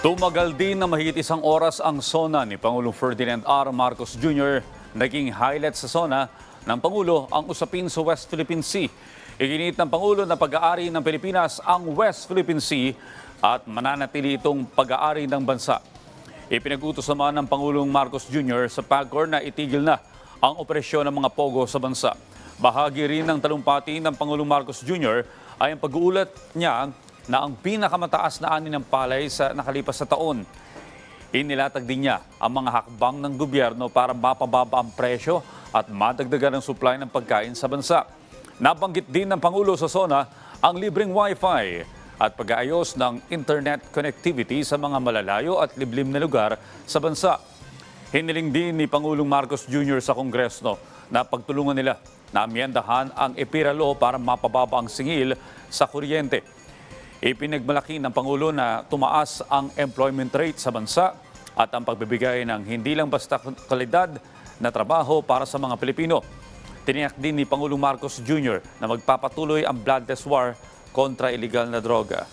Tumagal din na mahigit isang oras ang sona ni Pangulong Ferdinand R. Marcos Jr. Naging highlight sa sona ng Pangulo ang usapin sa West Philippine Sea. Iginit ng Pangulo na pag-aari ng Pilipinas ang West Philippine Sea at mananatili itong pag-aari ng bansa. Ipinag-utos naman ng Pangulong Marcos Jr. sa PAGCOR na itigil na ang operasyon ng mga pogo sa bansa. Bahagi rin ng talumpati ng Pangulong Marcos Jr. ay ang pag-uulat niya na ang pinakamataas na ani ng palay sa nakalipas sa taon. Inilatag din niya ang mga hakbang ng gobyerno para mapababa ang presyo at madagdagan ang supply ng pagkain sa bansa. Nabanggit din ng Pangulo sa SONA ang libreng Wi-Fi at pag-aayos ng internet connectivity sa mga malalayo at liblim na lugar sa bansa. Hiniling din ni Pangulong Marcos Jr. sa Kongreso na pagtulungan nila na amyendahan ang EPIRA law para mapababa ang singil sa kuryente. Ipinagmalaki ng Pangulo na tumaas ang employment rate sa bansa at ang pagbibigay ng hindi lang basta kalidad na trabaho para sa mga Pilipino. Tiniyak din ni Pangulong Marcos Jr. na magpapatuloy ang bloodless war kontra illegal na droga.